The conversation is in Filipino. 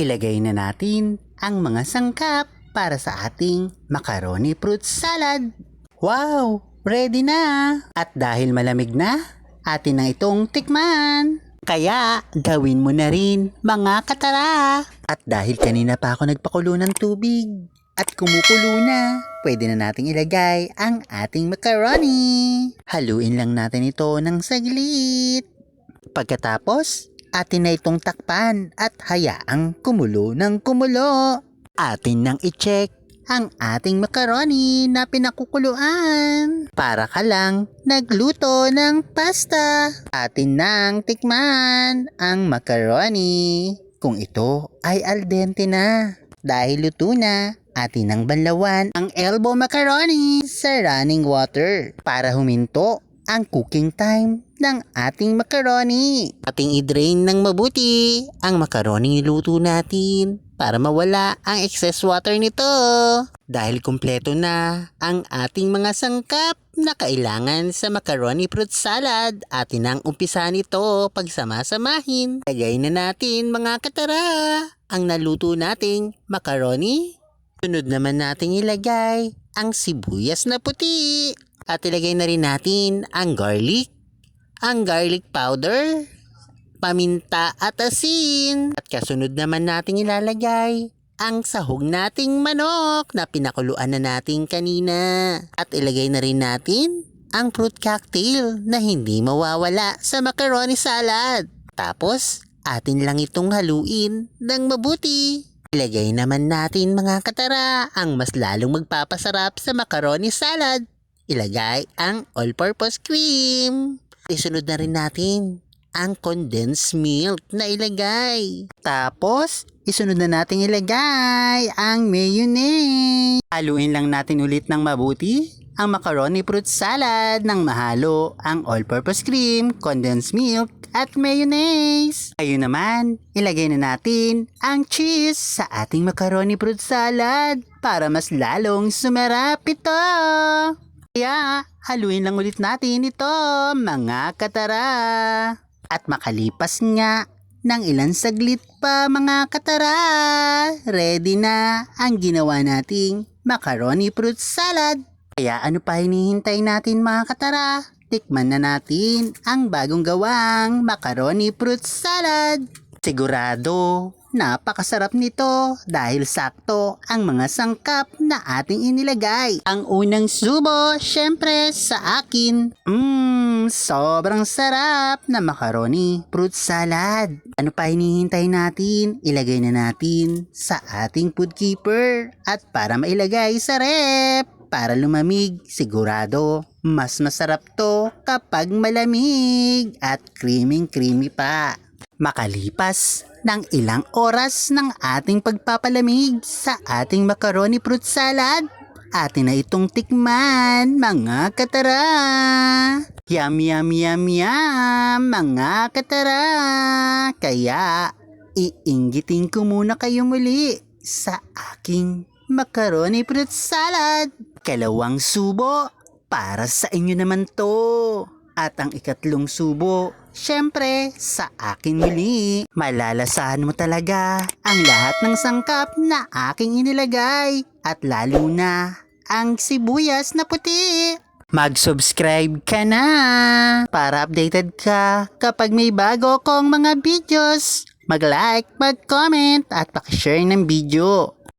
ilagay na natin ang mga sangkap para sa ating macaroni fruit salad. Wow! Ready na! At dahil malamig na, atin na itong tikman. Kaya gawin mo na rin mga katara. At dahil kanina pa ako nagpakulo ng tubig at kumukulo na, pwede na nating ilagay ang ating macaroni. Haluin lang natin ito ng saglit. Pagkatapos, atin na itong takpan at hayaang kumulo ng kumulo. Atin nang i-check ang ating macaroni na pinakukuluan. Para ka lang nagluto ng pasta. Atin nang tikman ang macaroni. Kung ito ay al dente na. Dahil luto na, atin nang banlawan ang elbow macaroni sa running water para huminto ang cooking time ng ating macaroni. Ating i-drain ng mabuti ang macaroni niluto natin para mawala ang excess water nito. Dahil kumpleto na ang ating mga sangkap na kailangan sa macaroni fruit salad, atin ang umpisa nito pagsama-samahin. Lagay na natin mga katara ang naluto nating macaroni. Sunod naman nating ilagay ang sibuyas na puti. At ilagay na rin natin ang garlic, ang garlic powder, paminta at asin. At kasunod naman nating ilalagay ang sahog nating manok na pinakuluan na natin kanina. At ilagay na rin natin ang fruit cocktail na hindi mawawala sa macaroni salad. Tapos, atin lang itong haluin ng mabuti. Ilagay naman natin mga katara ang mas lalong magpapasarap sa macaroni salad. Ilagay ang all-purpose cream. Isunod na rin natin ang condensed milk na ilagay. Tapos, isunod na natin ilagay ang mayonnaise. Haluin lang natin ulit ng mabuti ang macaroni fruit salad ng mahalo ang all-purpose cream, condensed milk, at mayonnaise. Ayun naman, ilagay na natin ang cheese sa ating macaroni fruit salad para mas lalong sumarap ito. Kaya, haluin lang ulit natin ito, mga katara. At makalipas nga ng ilang saglit pa mga katara, ready na ang ginawa nating macaroni fruit salad. Kaya ano pa hinihintay natin mga katara? Tikman na natin ang bagong gawang macaroni fruit salad. Sigurado, napakasarap nito dahil sakto ang mga sangkap na ating inilagay. Ang unang subo, syempre sa akin. Mmm, sobrang sarap na macaroni fruit salad. Ano pa hinihintay natin? Ilagay na natin sa ating food keeper at para mailagay sa rep para lumamig. Sigurado, mas masarap to kapag malamig at creaming creamy pa. Makalipas ng ilang oras ng ating pagpapalamig sa ating macaroni fruit salad, atin na itong tikman, mga katara. Yum, yum, yum, yum, mga katara. Kaya, iinggitin ko muna kayo muli sa aking macaroni fruit salad. Kalawang subo, para sa inyo naman to. At ang ikatlong subo, syempre sa akin muli. Malalasahan mo talaga ang lahat ng sangkap na aking inilagay. At lalo na ang sibuyas na puti. Mag-subscribe ka na para updated ka kapag may bago kong mga videos. Mag-like, mag-comment at pakishare ng video.